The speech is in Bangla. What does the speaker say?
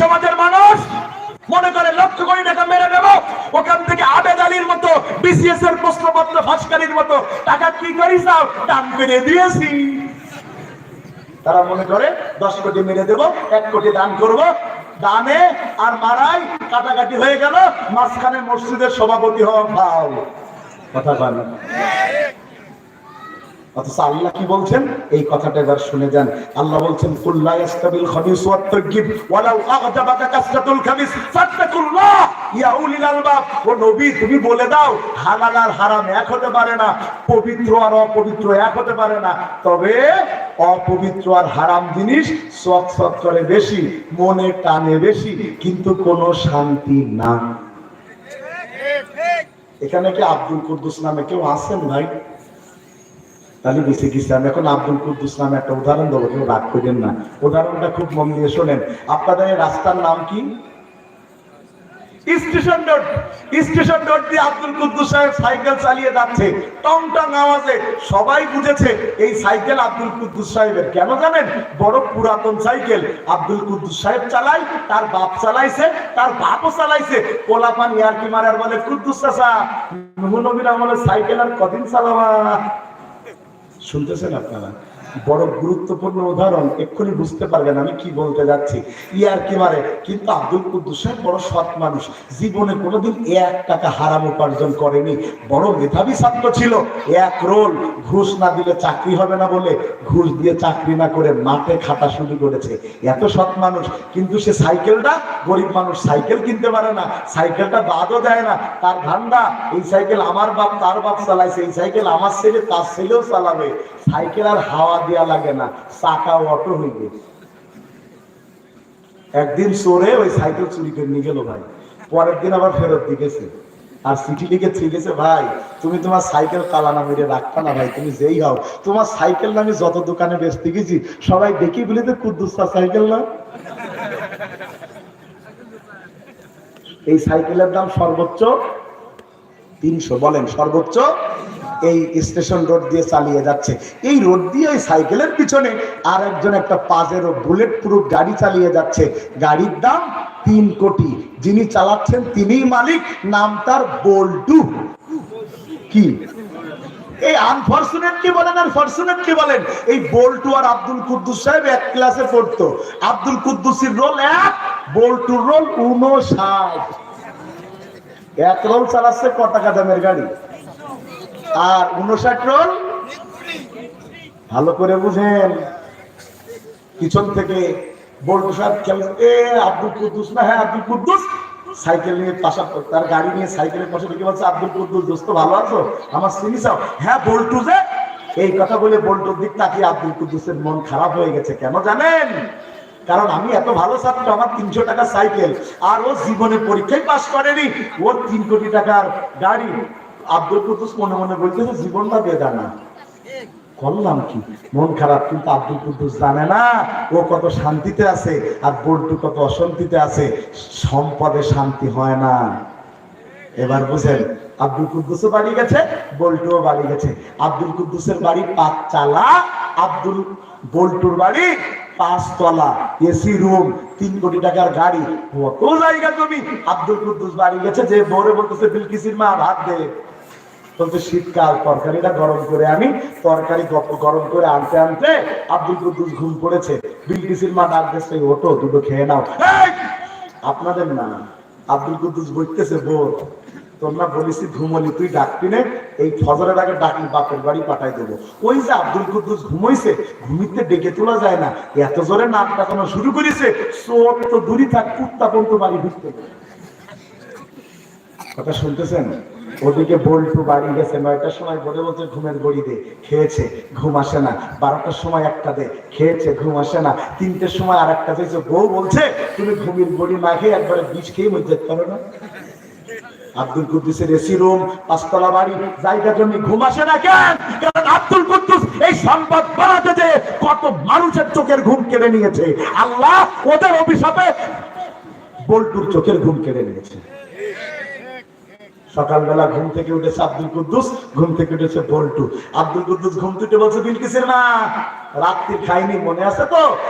সমাজের মানুষ মনে করে লক্ষ কোটি টাকা মেরে দেব। ওখান থেকে আবেদ আলীর মতো বিসিএস এর প্রশ্নপত্র ফাঁসকারীর মতো, টাকা কি করিস দাও দাম করে দিয়েছি। তারা মনে করে, দশ কোটি মেরে দেব, এক কোটি দান করব। দানে আর মারাই কাটাকাটি হয়ে গেল, মাঝখানে মসজিদের সভাপতি হওয়া ভাও কথা বলেন। অথচ আল্লাহ কি বলছেন? এই কথাটা এবার শুনে যান। আল্লাহ বলছেন কুল্লা ওয়ালাউ আ'জাবাকা কাসরাতুল ফাত্তাকুল্লাহ, ইয়া উলিল আলবাব। ও নবী, তুমি বলে দাও, হালাল আর হারাম এক হতে পারে না, পবিত্র আর অপবিত্র এক হতে পারে না। তবে অপবিত্র আর হারাম জিনিস সৎ সৎ করে বেশি, মনে টানে বেশি, কিন্তু কোনো শান্তি না। এখানে কি আব্দুল কুদ্দুস নামে কেউ আছেন ভাই? তাহলে বেঁচে গেছি আমি এখন আব্দুল কুদ্দুস নামে একটা উদাহরণ দেবো, কেউ রাগ করেন না। উদাহরণটা খুব মন দিয়ে শোনেন। আপনাদের রাস্তার নাম কি? স্টেশন স্টেশন দিয়ে আব্দুল কুদ্দুস সাহেব সাইকেল চালিয়ে যাচ্ছে। টং টং আওয়াজে সবাই বুঝেছে এই সাইকেল আব্দুল কুদ্দুস সাহেবের। কেন জানেন? বড় পুরাতন সাইকেল। আব্দুল কুদ্দুস সাহেব চালাই তার বাপ চালাইছে, তার বাপও চালাইছে। পোলাপান ইয়ারকি মারার বলে, কুদ্দুস নবীর আমলে সাইকেল আর কদিন চালাবা? শুনতেছেন আপনারা? বড় গুরুত্বপূর্ণ উদাহরণ, এক্ষুনি বুঝতে পারবেন আমি কি বলতে যাচ্ছি। ইয়ার কি মারে কিন্তু আব্দুল কুদ্দুস বড় সৎ মানুষ। জীবনে কোনোদিন এক টাকা হারাম উপার্জন করেনি। বড় মেধাবী ছাত্র ছিল। এক রোল, ঘুষ না দিলে চাকরি হবে না বলে ঘুষ দিয়ে চাকরি না করে মাঠে খাটা শুরু করেছে। এত সৎ মানুষ, কিন্তু সে সাইকেলটা, গরিব মানুষ সাইকেল কিনতে পারে না, সাইকেলটা বাদও দেয় না। তার ধান্দা এই সাইকেল আমার বাপ, তার বাপ চালাইছে, এই সাইকেল আমার ছেলে, তার ছেলেও চালাবে। সাইকেল আর হাওয়া দেওয়া লাগে না, চাকা অটো হইবে একদিন চোরে ওই সাইকেল চুরি করে নিয়ে গেল ভাই। পরের দিন আবার ফেরত দিয়ে গেছে। আর চিঠি লিখে ঠিক ভাই, তুমি তোমার সাইকেল কালানা মেরে রাখতা না ভাই, তুমি যেই হও। তোমার সাইকেল আমি যত দোকানে বেচতে গেছি, সবাই দেখি বলে তো কুদ্দুসা সাইকেল না? এই সাইকেলের দাম সর্বোচ্চ তিনশো, বলেন সর্বোচ্চ এই স্টেশন রোড দিয়ে চালিয়ে যাচ্ছে। এই রোড দিয়ে ওই সাইকেলের পিছনে আর একজন একটা পাজেরো বুলেট প্রুফ গাড়ি চালিয়ে যাচ্ছে। গাড়ির দাম তিন কোটি। যিনি চালাচ্ছেন তিনিই মালিক, নাম তার বল্টু। কি? এই আনফরচুনেটলি বলেন আর ফরচুনেটলি বলেন? এই বল্টু আর আব্দুল কুদ্দুস সাহেব এক ক্লাসে পড়তো। আব্দুল কুদ্দুসির রোল এক, বল্টুর রোল উনষাট। এক রোল চালাচ্ছে ক টাকা দামের গাড়ি? আর উনষাট রোল ভালো করে বুঝেন। পিছন থেকে বল্টু সাহেব খেলে, এ আব্দুল কুদ্দুস না হ্যাঁ আব্দুল কুদ্দুস। সাইকেল নিয়ে পাশা তার গাড়ি নিয়ে সাইকেলের পাশে ঢুকে বলছে, আব্দুল কুদ্দুস, দোস্ত, ভালো আছো? আমার চিনি চাও? হ্যাঁ বল্টু যে। এই কথা বলে বল্টুর দিক তাকিয়ে আব্দুল কুদ্দুসের মন খারাপ হয়ে গেছে। কেন জানেন? কারণ আমি এত ভালো ছাত্র, আমার তিনশো টাকা সাইকেল, আর ও জীবনে পরীক্ষায় পাশ করেনি। ওর তিন কোটি টাকার গাড়ি আব্দুল কুদ্দুস মনে মনে বলতেছে জীবনটা বেদানা। করলাম কি? মন খারাপ কিন্তু আব্দুল কুদ্দুস জানে না। ও কত শান্তিতে আছে আর কত অশান্তিতে আছে। সম্পদে শান্তি হয় না। এবার বুঝেন, আব্দুল কুদ্দুসও বাড়ি গেছে, বল্টুও বাড়ি গেছে। আব্দুল কুদ্দুসের বাড়ি পাঁচ চালা আব্দুল বল্টুর বাড়ি পাঁচতলা। এসি রুম, তিন কোটি টাকার গাড়ি। কত জায়গা তুমি আব্দুল কুদ্দুস বাড়ি গেছে যে বরে বলতেছে, বিলকিসির মা, ভাত দে। বলতে শীতকাল, তরকারিটা গরম করে আমি তরকারি গরম করে আনতে আনতে আব্দুল কুদ্দুস ঘুম পড়েছে বিলকিসির মা ডাক দিচ্ছে ওটো দুটো খেয়ে নাও। আপনাদের না, আব্দুল কুদ্দুস বলতেছে বোর, তোমরা বলিসি ঘুমলি তুই ডাকবি নে, এই ফজরের আগে ডাকি, বাপের বাড়ি পাঠাই দেবো। ওই যে আব্দুল কুদ্দুস ঘুমাইছে, ঘুমিতে ডেকে তোলা যায় না। এত জোরে নাক ডাকানো শুরু করেছে চোর তো দূরই থাক, কুত্তা পর্যন্ত বাড়ি ঢুকতে। কথা শুনতেছেন? ওদিকে বল্টু বাড়ি গেছে, নয়টার সময় বলে বলছে, ঘুমের গড়ি দে। খেয়েছে, ঘুম আসে না। বারোটার সময় একটা দে, খেয়েছে, ঘুম আসে না। তিনটের সময় আর একটা দিয়েছে, বউ বলছে, তুমি ঘুমের গড়ি না খেয়ে একবারে বিষ খেয়ে মধ্যে পারো না। আব্দুল কুদ্দুসের এসি রুম, পাঁচতলা বাড়ি, জায়গা জমি, ঘুম আসে না কেন? কারণ আব্দুল কুদ্দুস এই সম্পদ বানাতে যে কত মানুষের চোখের ঘুম কেড়ে নিয়েছে? আল্লাহ ওদের অভিশাপে বল্টুর চোখের ঘুম কেড়ে নিয়েছে। সকালবেলা ঘুম থেকে উঠেছে আব্দুল কুদ্দুস, ঘুম থেকে উঠেছে বল্টু। আব্দুল কুদ্দুস ঘুম থেকে বলছে, বিলকিসের না রাত্রি খাইনি, মনে আছে তো?